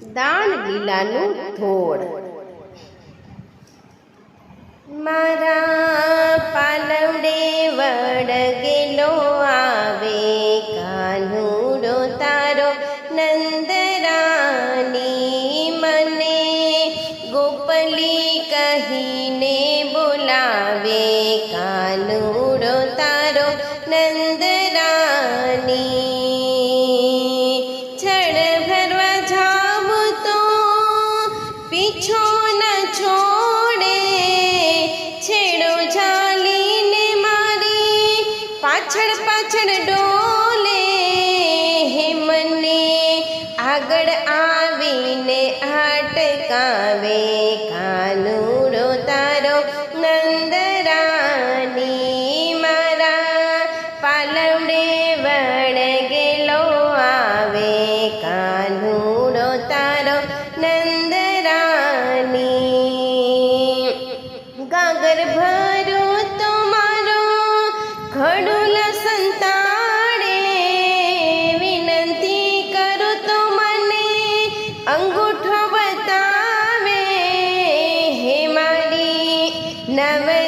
દાન લીલાનું ધોળ. મારા પાલવડે વડગેલો આવે, કાનુડો તારો નંદરાની મને ગોપલી કહીને બોલાવે, કાનુડો તારો નંદરાની પીછો ન છોડે, છેડો ઝાલીને મારી, પાછળ પાછળ ડોલે. હે મને આગળ આવીને આટકાવે કાનુડો તારો નંદરાની મારા. પાલવડે நவ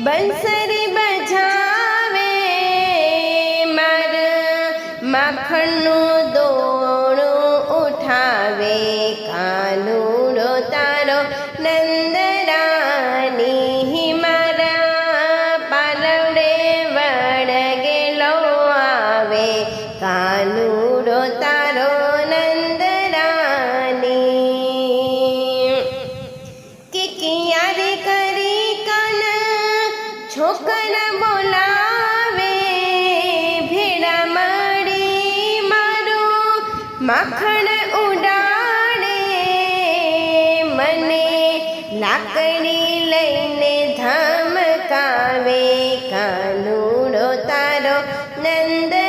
બંસરી બજાવે માર માખણનું દોણું બોલાવે ભેડા મળી મારું માખણ ઉડાડે. મને લાકડી લઈને ધમકાવે કાનુડો તારો નંદરાની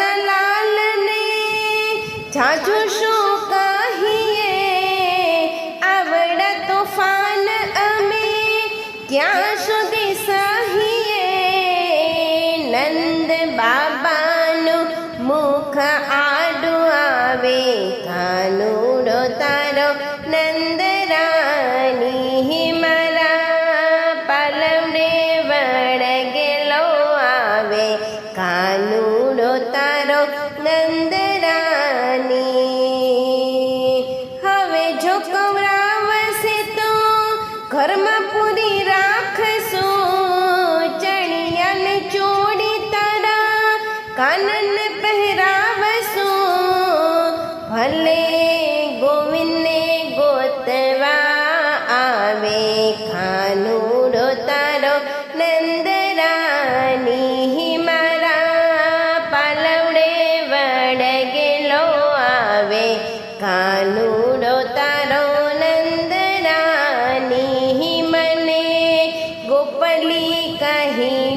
લાલને જાજુ શું કહીએ? આવડા તોફાન અમે ક્યાં સુધી સહીએ? નંદ બાબાનું મુખ આડું આવે કાનુડો કાનન પહેરાવશું ભલે ગોવિંદને ગોતવા આવે, ખાનુડો તારો નંદરાની મારા પાલવડે વળગેલો આવે કાનુડો તારો નંદરાની મને ગોપલી કહી